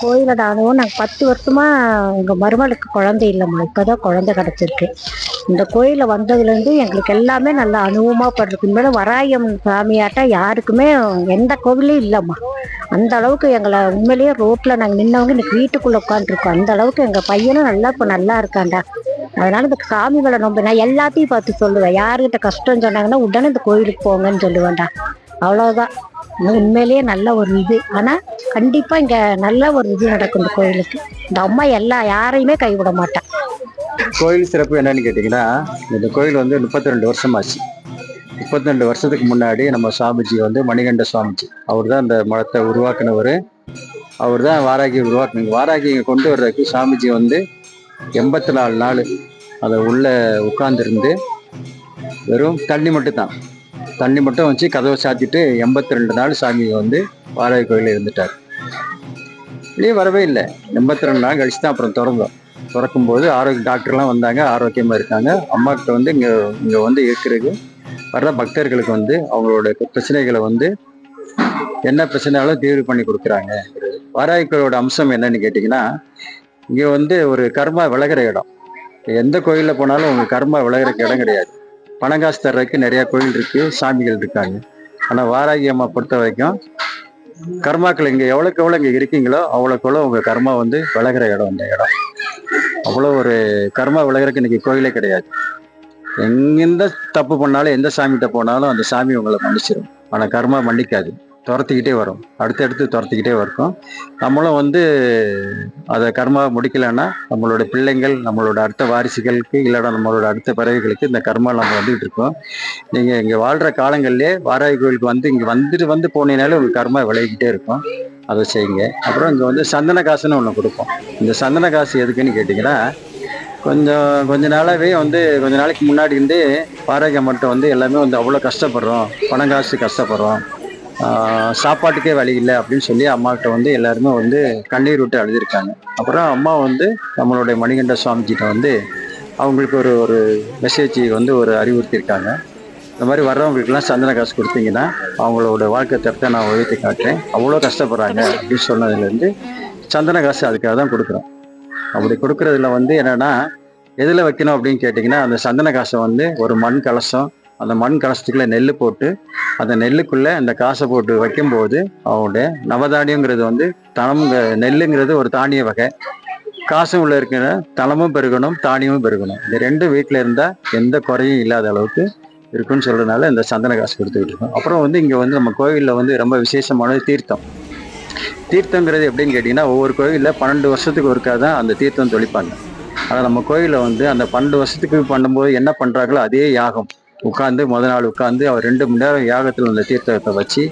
கோயிலோட அனுபவம் நாங்கள் பத்து வருஷமா எங்கள் மருமகளுக்கு குழந்தை இல்லைம்மா. இப்போ தான் குழந்தை கிடச்சிருக்கு. இந்த கோயிலில் வந்ததுலேருந்து எங்களுக்கு எல்லாமே நல்லா அனுபவமாக படுறதுக்கு இனிமேல் வராயம் சாமியாட்டா யாருக்குமே எந்த கோவிலையும் இல்லைம்மா. அந்த அளவுக்கு எங்களை உண்மையிலேயே ரோட்டில் நாங்கள் நின்னவங்க இன்னைக்கு வீட்டுக்குள்ளே உட்காந்துருக்கோம் அந்த அளவுக்கு எங்கள் பையனும் நல்லா இப்போ நல்லா இருக்கான்டா. அதனால இந்த சாமி மேலே நம்ப நான் எல்லாத்தையும் பார்த்து சொல்லுவேன். யாருக்கிட்ட கஷ்டம் சொன்னாங்கன்னா உடனே இந்த கோயிலுக்கு போங்கன்னு சொல்லுவேன்டா. அவ்வளோதான் உண்மையிலேயே நல்ல ஒரு இது. ஆனால் கண்டிப்பாக இங்கே நல்ல ஒரு இது நடக்கும் இந்த கோயிலுக்கு. இந்த அம்மா எல்லா யாரையுமே கைவிட மாட்டான் கோயில் சிறப்பு என்னன்னு கேட்டிங்கன்னா இந்த கோயில் வந்து முப்பத்தி ரெண்டு வருஷமாச்சு. முப்பத்தி ரெண்டு வருஷத்துக்கு முன்னாடி நம்ம சுவாமிஜி வந்து மணிகண்ட சுவாமிஜி. அவர் தான் இந்த மடத்தை உருவாக்குனவர். அவர் தான் வாராகி உருவாக்குனீங்க வாராகி இங்கே கொண்டு வர்றதுக்கு சுவாமிஜி வந்து எண்பத்தி நாலு நாள் அதை உள்ளே உட்காந்துருந்து வெறும் தண்ணி மட்டும் தான் தண்ணி மட்டும் வச்சு கதவை சாத்திட்டு எண்பத்தி ரெண்டு நாள் சாமி வந்து வாராகி கோயிலில் இருந்துட்டார். வெளியே வரவே இல்லை. எண்பத்தி ரெண்டு நாள் கழிச்சு தான் அப்புறம் திறந்தோம். திறக்கும்போது ஆரோக்கிய டாக்டர்லாம் வந்தாங்க. ஆரோக்கியமாக இருக்காங்க. அம்மாக்கிட்ட வந்து இங்கே இங்கே வந்து இருக்கிறது. வர்ற பக்தர்களுக்கு வந்து அவங்களோட பிரச்சனைகளை வந்து என்ன பிரச்சனையாலும் தீர்வு பண்ணி கொடுக்குறாங்க. வாராய்க்கோளோட அம்சம் என்னன்னு கேட்டிங்கன்னா இங்கே வந்து ஒரு கர்மா விலகிற இடம். எந்த கோயிலில் போனாலும் உங்கள் கர்மா விலகிறக்கு இடம் கிடையாது. பணம் காசு தர்றதுக்கு நிறைய கோயில் இருக்கு சாமிகள் இருக்காங்க. ஆனால் வாராகி அம்மா பொறுத்த வரைக்கும் கர்மாக்கள் இங்கே எவ்வளோக்கு எவ்வளோ இங்கே இருக்கீங்களோ அவ்வளோக்கு எவ்வளோ உங்கள் கர்மா வந்து விலகிற இடம் அந்த இடம். அவ்வளோ ஒரு கர்மா விலகிறதுக்கு இன்னைக்கு கோயிலே கிடையாது. எந்த தப்பு பண்ணாலும் எந்த சாமிகிட்ட போனாலும் அந்த சாமி உங்களை மன்னிச்சிடும் ஆனால் கர்மா மன்னிக்காது. துரத்திக்கிட்டே வரும். அடுத்தடுத்து துரத்திக்கிட்டே இருக்கும் நம்மளும் வந்து அதை கர்மாவை முடிக்கலைன்னா நம்மளோட பிள்ளைங்கள் நம்மளோட அடுத்த வாரிசுகளுக்கு இல்லைன்னா நம்மளோட அடுத்த பறவைகளுக்கு இந்த கர்மா நம்ம வந்துகிட்டு இருக்கோம். நீங்கள் இங்கே வாழ்கிற காலங்கள்லேயே வாராகி கோயிலுக்கு வந்து இங்கே வந்துட்டு வந்து போனீங்கனாலே உங்கள் கர்மா விளையிக்கிட்டே இருக்கும். அதை செய்யுங்க. அப்புறம் இங்கே வந்து சந்தன காசுன்னு ஒன்று கொடுப்போம். இந்த சந்தன காசு எதுக்குன்னு கேட்டிங்கன்னா கொஞ்சம் கொஞ்ச நாளாகவே வந்து கொஞ்ச நாளைக்கு முன்னாடி இருந்து வாராகி மட்டும் வந்து எல்லாமே வந்து அவ்வளோ கஷ்டப்படுறோம். பணம் காசு கஷ்டப்படுறோம். சாப்பாட்டுக்கே வழி இல்லை அப்படின்னு சொல்லி அம்மாக்கிட்ட வந்து எல்லாருமே வந்து கண்ணீர் விட்டு அழுதியிருக்காங்க அப்புறம் அம்மா வந்து நம்மளுடைய மணிகண்ட சுவாமிஜிட்ட வந்து அவங்களுக்கு ஒரு ஒரு மெசேஜ் வந்து ஒரு அறிவுறுத்தியிருக்காங்க. இந்த மாதிரி வர்றவங்களுக்குலாம் சந்தன காசு கொடுத்தீங்கன்னா அவங்களோட வாழ்க்கை தரத்தை நான் உயர்த்தி காட்டுறேன். அவ்வளோ கஷ்டப்படுறாங்க அப்படின்னு சொன்னதுலேருந்து சந்தன காசு அதுக்காக தான் கொடுக்குறோம். அப்படி கொடுக்குறதுல வந்து என்னென்னா எதில் வைக்கணும் அப்படின்னு கேட்டிங்கன்னா அந்த சந்தன காசை வந்து ஒரு மண் கலசம் அந்த மண் கலசத்துக்குள்ள நெல் போட்டு அந்த நெல்லுக்குள்ள அந்த காசை போட்டு வைக்கும்போது அவங்களுடைய நவதானியங்கிறது வந்து தனம் நெல்லுங்கிறது ஒரு தானிய வகை. காசும் உள்ள இருக்கிற தளமும் பெருகணும் தானியமும் பெருகணும். இந்த ரெண்டு வீட்டில் இருந்தால் எந்த குறையும் இல்லாத அளவுக்கு இருக்குன்னு சொல்றதுனால இந்த சந்தன காசு கொடுத்துக்கிட்டு இருக்கோம். அப்புறம் வந்து இங்கே வந்து நம்ம கோவிலில் வந்து ரொம்ப விசேஷமானது தீர்த்தம். தீர்த்தங்கிறது எப்படின்னு கேட்டிங்கன்னா ஒவ்வொரு கோயிலில் பன்னெண்டு வருஷத்துக்கு ஒருக்கா தான் அந்த தீர்த்தம் தொளிப்பாங்க. ஆனால் நம்ம கோயிலில் வந்து அந்த பன்னெண்டு வருஷத்துக்கு பண்ணும்போது என்ன பண்ணுறாங்களோ அதே யாகம். உட்காந்து முத நாள் உட்காந்து அவர் ரெண்டு மணி நேரம் யாகத்தில் அந்த தீர்த்தத்தை வச்சு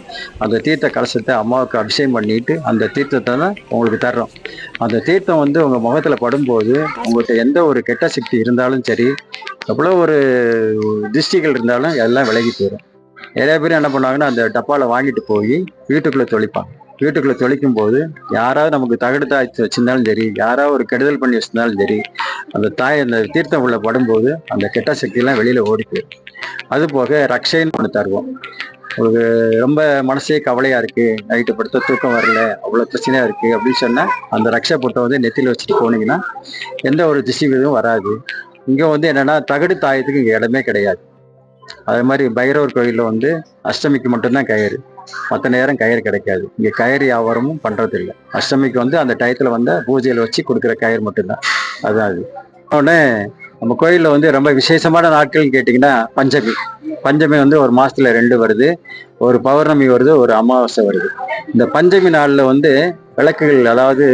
அந்த தீர்த்த கலசத்தை அம்மாவுக்கு அபிஷேகம் பண்ணிட்டு அந்த தீர்த்தத்தை தான் உங்களுக்கு தர்றோம். அந்த தீர்த்தம் வந்து உங்கள் முகத்தில் படும்போது உங்கள்கிட்ட எந்த ஒரு கெட்ட சக்தி இருந்தாலும் சரி எவ்வளோ ஒரு திருஷ்டிகள் இருந்தாலும் எல்லாம் விலகி போயிடும். நிறைய பேர் என்ன பண்ணுவாங்கன்னா அந்த டப்பாவில் வாங்கிட்டு போய் வீட்டுக்குள்ளே தொளிப்பாங்க. வீட்டுக்குள்ளே தொளிக்கும் போது யாராவது நமக்கு தகடு தாய்த்து வச்சிருந்தாலும் சரி யாராவது ஒரு கெடுதல் பண்ணி வச்சிருந்தாலும் சரி அந்த தாய் அந்த தீர்த்தம் உள்ள படும்போது அந்த கெட்ட சக்தியெல்லாம் வெளியில் ஓடி போயிடும். அது போக ரக்ஷைன்னு ஒன்று தருவோம். உங்களுக்கு ரொம்ப மனசே கவலையா இருக்கு. நைட்டு படுத்த தூக்கம் வரல. அவ்வளோ பிரச்சனையா இருக்கு அப்படின்னு சொன்னால் அந்த ரக்ஷை பொட்டை வந்து நெத்தியில் வச்சுட்டு போனீங்கன்னா எந்த ஒரு திசை இதுவும் வராது. இங்கே வந்து என்னன்னா தகடு தாயத்துக்கு இங்கே இடமே கிடையாது. அதே மாதிரி பைரவர் கோயிலில் வந்து அஷ்டமிக்கு மட்டும்தான் கயிறு. மற்ற நேரம் கயிறு கிடைக்காது. இங்கே கயிறு வியாபாரமும் பண்ணுறதில்ல இல்லை அஷ்டமிக்கு வந்து அந்த டயத்தில் வந்து பூஜையில் வச்சு கொடுக்குற கயிறு மட்டும்தான். அதுதான் அது. உடனே நம்ம கோயிலில் வந்து ரொம்ப விசேஷமான நாட்கள்னு கேட்டிங்கன்னா பஞ்சமி. பஞ்சமி வந்து ஒரு மாதத்தில் ரெண்டு வருது. ஒரு பௌர்ணமி வருது ஒரு அமாவாசை வருது. இந்த பஞ்சமி நாளில் வந்து விளக்குகள் அதாவது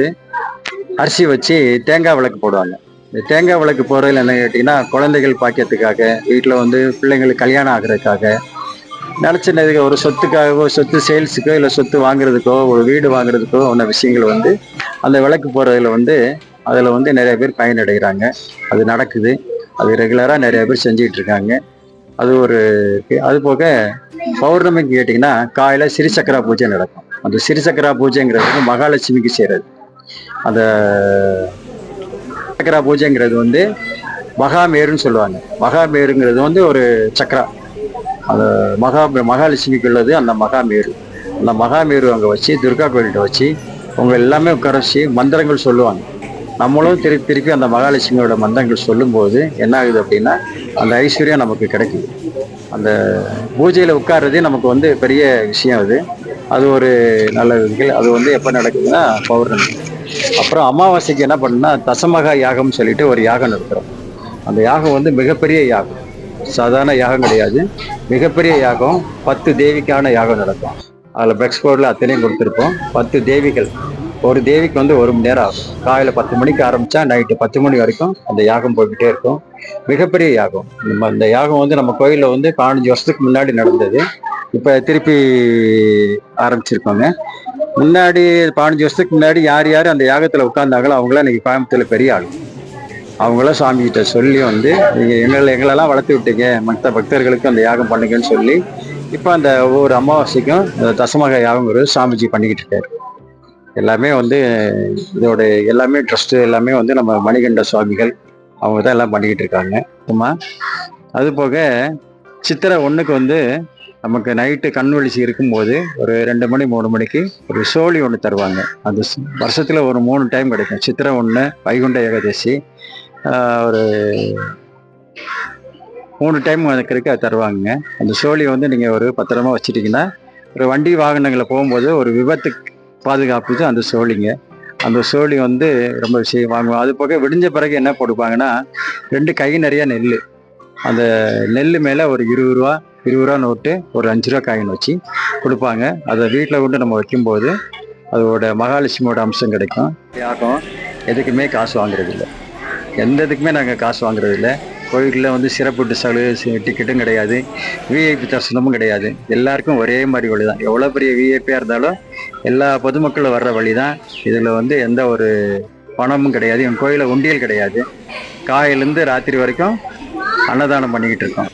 அரிசி வச்சு தேங்காய் விளக்கு போடுவாங்க. இந்த தேங்காய் விளக்கு போடுறதுல என்ன கேட்டிங்கன்னா குழந்தைகள் பாக்கியத்துக்காக வீட்டில் வந்து பிள்ளைங்களுக்கு கல்யாணம் ஆகிறதுக்காக நினச்சினதுக்கு ஒரு சொத்துக்காகவோ சொத்து சேல்ஸுக்கோ இல்லை சொத்து வாங்குறதுக்கோ ஒரு வீடு வாங்குறதுக்கோ உள்ள விஷயங்கள் வந்து அந்த விளக்கு போடுறதுல வந்து அதில் வந்து நிறைய பேர் பயனடைகிறாங்க. அது நடக்குது. அது ரெகுலராக நிறைய பேர் செஞ்சுக்கிட்டு இருக்காங்க அது ஒரு அது போக பௌர்ணமிக்கு கேட்டிங்கன்னா காலையில் சிறிசக்கரா பூஜை நடக்கும். அந்த சிறிசக்கரா பூஜைங்கிறது வந்து மகாலட்சுமிக்கு செய்கிறது அந்த சக்கரா பூஜைங்கிறது வந்து மகாமேருன்னு சொல்லுவாங்க. மகாமேருங்கிறது வந்து ஒரு சக்கரா. அந்த மகா மகாலட்சுமிக்கு உள்ளது அந்த மகாமேரு. அந்த மகாமேரு அங்கே வச்சு துர்கா கோயில்கிட்ட வச்சு அவங்க எல்லாமே உட்கார வச்சு மந்திரங்கள் சொல்லுவாங்க. நம்மளும் திருப்பி திருப்பி அந்த மகாலட்சுமியோட மந்தங்கள் சொல்லும்போது என்ன ஆகுது அப்படின்னா அந்த ஐஸ்வர்யம் நமக்கு கிடைக்குது. அந்த பூஜையில் உட்கார்றதே நமக்கு வந்து பெரிய விஷயம் அது. அது ஒரு நல்ல விஷயம். அது வந்து எப்போ நடக்குதுன்னா பௌர்ணமி. அப்புறம் அமாவாசைக்கு என்ன பண்ணுன்னா தசமகா யாகம்னு சொல்லிட்டு ஒரு யாகம் நடத்துகிறோம் அந்த யாகம் வந்து மிகப்பெரிய யாகம். சாதாரண யாகம் கிடையாது. மிகப்பெரிய யாகம். பத்து தேவிக்கான யாகம் நடக்கும். அதில் பெக்ஸ்போர்டில் அத்தனையும் கொடுத்துருப்போம். பத்து தேவிகள். ஒரு தேவிக்கு வந்து ஒரு மணி நேரம் ஆகும். காலையில் பத்து மணிக்கு ஆரம்பித்தா நைட்டு பத்து மணி வரைக்கும் அந்த யாகம் போய்கிட்டே இருக்கும். மிகப்பெரிய யாகம். நம்ம அந்த யாகம் வந்து நம்ம கோயிலில் வந்து பதினஞ்சு வருஷத்துக்கு முன்னாடி நடந்தது. இப்போ திருப்பி ஆரம்பிச்சிருக்கோங்க. முன்னாடி பதினஞ்சு வருஷத்துக்கு முன்னாடி யார் யார் அந்த யாகத்தில் உட்கார்ந்தாங்களோ அவங்களாம் இன்னைக்கு கோயம்புத்தூர்ல பெரிய ஆள். அவங்களாம் சாமி கிட்ட சொல்லி வந்து நீங்கள் எங்களை எங்களெல்லாம் வளர்த்து விட்டீங்க. மற்ற பக்தர்களுக்கு அந்த யாகம் பண்ணுங்கன்னு சொல்லி இப்போ அந்த ஒவ்வொரு அமாவாசைக்கும் அந்த தசமக யாகங்கிறது சாமிஜி பண்ணிக்கிட்டு இருக்காரு. எல்லாமே வந்து இதோட எல்லாமே ட்ரஸ்ட்டு எல்லாமே வந்து நம்ம மணிகண்ட சுவாமிகள் அவங்க தான் எல்லாம் பண்ணிக்கிட்டு இருக்காங்க. சும்மா அது போக சித்திரை ஒன்றுக்கு வந்து நமக்கு நைட்டு கண் விழிச்சு இருக்கும்போது ஒரு ரெண்டு மணி மூணு மணிக்கு ஒரு சோழி ஒன்று தருவாங்க. அந்த வருஷத்தில் ஒரு மூணு டைம் கிடைக்கும். சித்திரை ஒன்று வைகுண்ட ஏகாதசி ஒரு மூணு டைம் எனக்கு இருக்கு அது தருவாங்க. அந்த சோழியை வந்து நீங்கள் ஒரு பத்திரமா வச்சுட்டிங்கன்னா ஒரு வண்டி வாகனங்களை போகும்போது ஒரு விபத்துக்கு பாதுகாப்புச்சு அந்த சோழிங்க. அந்த சோழி வந்து ரொம்ப விஷயம் வாங்குவோம் அது போக விடிஞ்ச பிறகு என்ன கொடுப்பாங்கன்னா ரெண்டு கை நிறைய நெல் அந்த நெல் மேலே ஒரு இருபது ரூபா இருபது ரூபா நோட்டு ஒரு அஞ்சு ரூபா காயின் வச்சு கொடுப்பாங்க. அதை வீட்டில் கொண்டு நம்ம வைக்கும்போது அதோட மகாலட்சுமியோட அம்சம் கிடைக்கும். யாகம் எதுக்குமே காசு வாங்குறது எந்த இதுக்குமே நாங்கள் காசு வாங்குறது கோயிலில் வந்து சிறப்பு சலுகை டிக்கெட்டும் கிடையாது. விஐபி தரிசனமும் கிடையாது. எல்லாருக்கும் ஒரே மாதிரி வழி தான். எவ்வளோ பெரிய விஐபியாக இருந்தாலும் எல்லா பொதுமக்களும் வர்ற வழி தான். இதில் வந்து எந்த ஒரு பணமும் கிடையாது. என் கோயிலில் உண்டியல் கிடையாது. காலையிலேருந்து ராத்திரி வரைக்கும் அன்னதானம் பண்ணிக்கிட்டு இருக்கோம்.